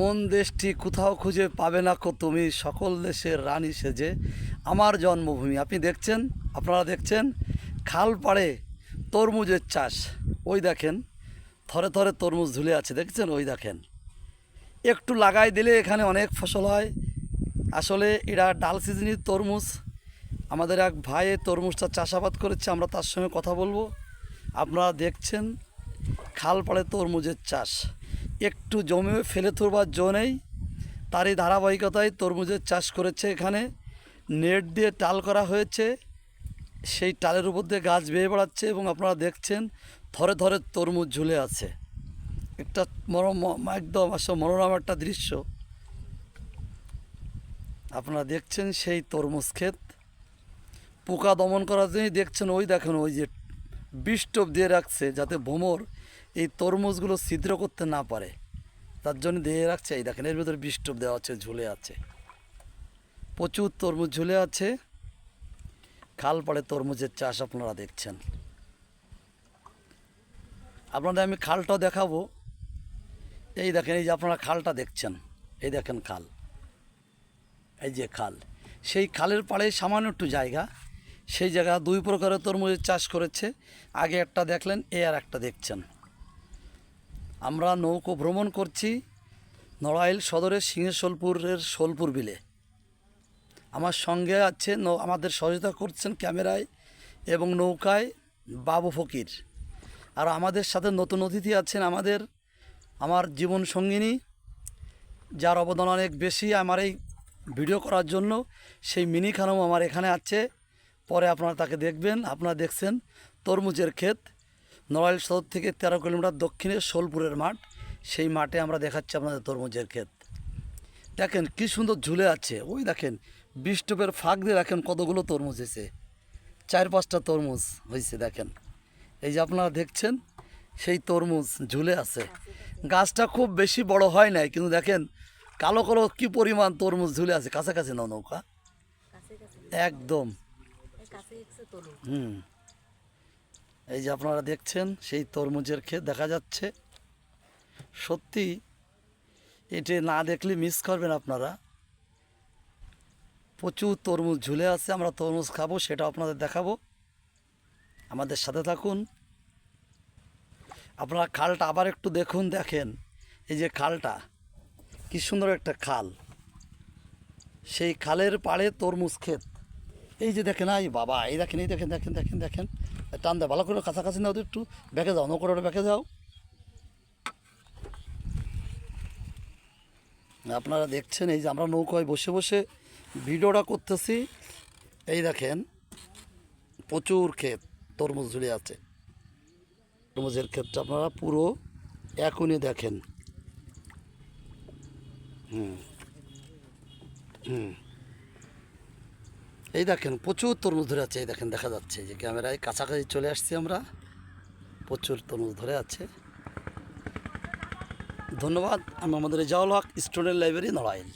মন দেশটি কোথাও খুঁজে পাবে না কো তুমি, সকল দেশের রানী সেজে আমার জন্মভূমি। আপনি দেখছেন, আপনারা দেখছেন খাল পাড়ে তরমুজের চাষ। ওই দেখেন, থরে থরে তরমুজ ঝুলে আছে, দেখছেন? ওই দেখেন। একটু লাগাই দিলে এখানে অনেক ফসল হয়। আসলে এরা ডাল সিজনির তরমুজ। আমাদের এক ভাই এই তরমুজটা চাষাবাদ করেছে, আমরা তার সঙ্গে কথা বলব। আপনারা দেখছেন খাল পাড়ে তরমুজের চাষ। একটু জমে ফেলে তোরবার জো নেই। তারই ধারাবাহিকতায় তরমুজের চাষ করেছে এখানে। নেট দিয়ে টাল করা হয়েছে। সেই টালের উপর দিয়ে গাছ বেয়ে বেড়াচ্ছে এবং আপনারা দেখছেন থরে থরে তরমুজ ঝুলে আছে। একটা মনোরম একদম আসলে মনোরম একটা দৃশ্য। আপনারা দেখছেন সেই তরমুজ ক্ষেত। পোকা দমন করার জন্যই দেখছেন ওই দেখেন ওই যে বিষ্টপ দিয়ে রাখছে যাতে ভ্রমর এই তরমুজগুলো ছিদ্র করতে না পারে। তার জন্য দিয়ে রাখছে, এই দেখেন, এর ভিতরে বিষ্টপ দেওয়া আছে, ঝুলে আছে। প্রচুর তরমুজ ঝুলে আছে। খাল পাড়ে তরমুজের চাষ আপনারা দেখছেন। আপনাদের আমি খালটাও দেখাবো। এই দেখেন, এই যে আপনারা খালটা দেখছেন, এই দেখেন খাল। এই যে খাল, সেই খালের পাড়ে সামান্য একটু জায়গা। সেই জায়গা দুই প্রকারের তরমুজের চাষ করেছে। আগে একটা দেখলেন, এ আর একটা দেখছেন। আমরা নৌকো ভ্রমণ করছি নড়াইল সদরের সিংহেশ্বরপুরের সোলপুর বিলে। আমার সঙ্গে আছে আমাদের সহযোগিতা করছেন ক্যামেরায় এবং নৌকায় বাবু ফকির। আর আমাদের সাথে নতুন অতিথি আছেন আমাদের, আমার জীবন সঙ্গিনী, যার অবদান অনেক বেশি আমার এই ভিডিও করার জন্য। সেই মিনি খানম আমার এখানে আছে, পরে আপনারা তাকে দেখবেন, আপনারা দেখছেন তরমুজের ক্ষেত। নড়াইল সদর থেকে তেরো কিলোমিটার দক্ষিণে সোলপুরের মাঠ। সেই মাঠে আমরা দেখাচ্ছি আপনাদের তরমুজের ক্ষেত। দেখেন কি সুন্দর ঝুলে আছে। ওই দেখেন বিষ্টপের ফাঁক দিয়ে দেখেন কতগুলো তরমুজ এসে। চার পাঁচটা তরমুজ হয়েছে দেখেন। এই যে আপনারা দেখছেন সেই তরমুজ ঝুলে আছে। গাছটা খুব বেশি বড় হয় নাই কিন্তু দেখেন কালো কালো কি পরিমাণ তরমুজ ঝুলে আছে। কাছাকাছি নাও নৌকা। একদম। হুম। এই যে আপনারা দেখছেন, সেই তরমুজের ক্ষেত দেখা যাচ্ছে। সত্যি, এটি না দেখলে মিস করবেন আপনারা। প্রচুর তরমুজ ঝুলে আছে, আমরা তরমুজ খাব, সেটা আপনাদের দেখাবো। আমাদের সাথে থাকুন। আপনারা খালটা আবার একটু দেখুন, দেখেন। এই যে খালটা, কি সুন্দর একটা খাল। সেই খালের পাড়ে তরমুজ ক্ষেত। এই যে দেখেন, আই বাবা, এই দেখেন এই দেখেন দেখেন দেখেন দেখেন। টান দেয় ভালো করে কাছাকাছি তো একটু। ব্যাকে যাও নৌকোটা ব্যাকে যাও। আপনারা দেখছেন, এই যে আমরা নৌকায় বসে বসে ভিডিওটা করতেছি। এই দেখেন, প্রচুর ক্ষেত, তরমুজ ঝুলে আছে। তরমুজের ক্ষেতটা আপনারা পুরো এখনই দেখেন। হুম হুম। এই দেখেন, প্রচুর তরমুজ ধরে আছে, এই দেখেন, দেখা যাচ্ছে যে ক্যামেরায় কাছাকাছি চলে আসছি আমরা। প্রচুর তরমুজ ধরে আছে। ধন্যবাদ, আমি আমাদের জাওয়াল হক স্টুডেন্ট লাইব্রেরি, নড়াইল।